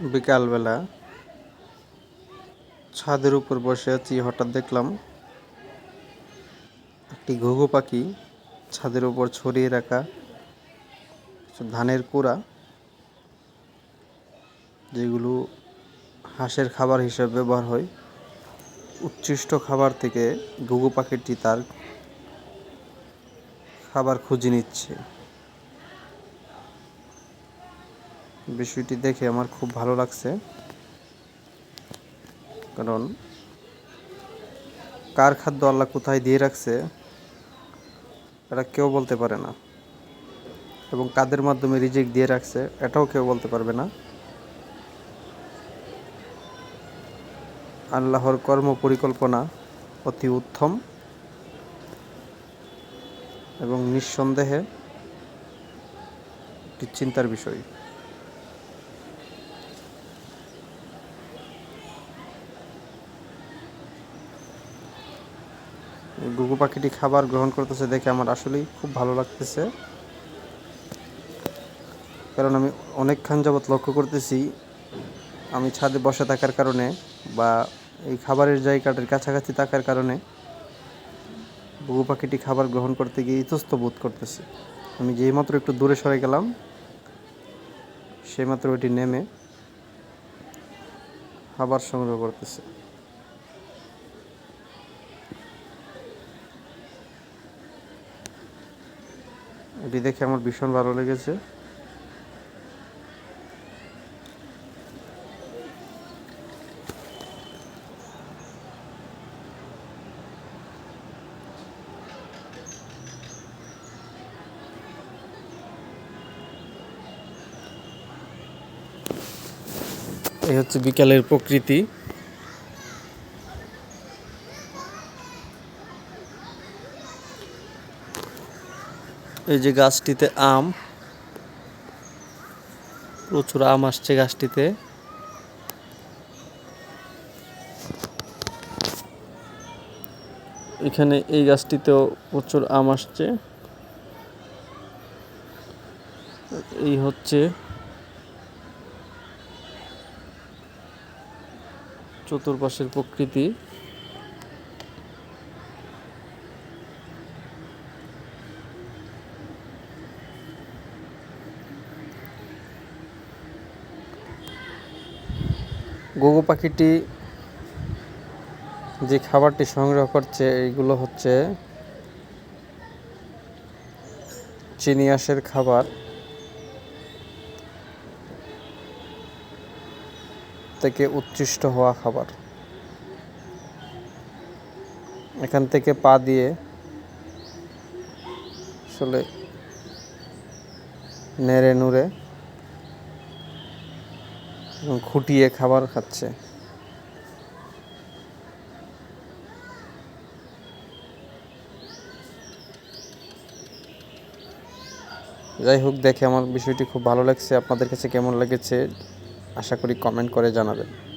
বিকালবেলা ছাদের উপর বসে আছি, হঠাৎ দেখলাম একটি ঘুঘু পাখি ছাদের উপর ছড়িয়ে রাখা ধানের কুড়া, যেগুলো হাঁসের খাবার হিসেবে ব্যবহার হয়। উচ্ছিষ্ট খাবার থেকে ঘুঘু পাখিটি তার খাবার খুঁজে নিচ্ছে। বিষয়টি দেখে আমার খুব ভালো লাগছে। কারণ কার খাদ্য আল্লাহ কোথায় দিয়ে রাখছে, এটা কেউ বলতে পারে না। এবং কাদের মাধ্যমে রিজেক্ট দিয়ে রাখছে, এটাও কেউ বলতে পারবে না। আল্লাহর কর্ম পরিকল্পনা অতি উত্তম এবং নিঃসন্দেহে একটি চিন্তার বিষয়। গুগু পাখিটি খাবার গ্রহণ করতেছে দেখে আমার আসলেই খুব ভালো লাগতেছে। কারণ আমি অনেকক্ষণ যাবৎ লক্ষ্য করতেছি, আমি ছাদে বসে থাকার কারণে বা এই খাবারের জায়গাটার কাছাকাছি থাকার কারণে গুগু পাখিটি খাবার গ্রহণ করতে গিয়ে ইতস্ত বোধ করতেছে। আমি যেই মাত্র একটু দূরে সরে গেলাম সেই মাত্র ওটি নেমে খাবার সংগ্রহ করতেছে। এটি দেখে আমার ভীষণ ভালো লেগেছে। এই হচ্ছে বিকালের প্রকৃতি। এই যে গাছটিতে আম, প্রচুর আম আসছে গাছটিতে। এখানে এই গাছটিতেও প্রচুর আম আসছে। এই হচ্ছে চতুর্পাশের প্রকৃতি। গোগো পাখিটি যে খাবারটি সংগ্রহ করছে, এইগুলো হচ্ছে চিনিয়াসের খাবার। থেকে উচ্ছিষ্ট হওয়া খাবার। এখান থেকে পা দিয়ে আসলে নেড়ে নুড়ে খুঁটিয়ে খাবার খাচ্ছে। যাই হোক, দেখে আমার বিষয়টি খুব ভালো লাগছে। আপনাদের কাছে কেমন লেগেছে? আশা করি কমেন্ট করে জানাবেন।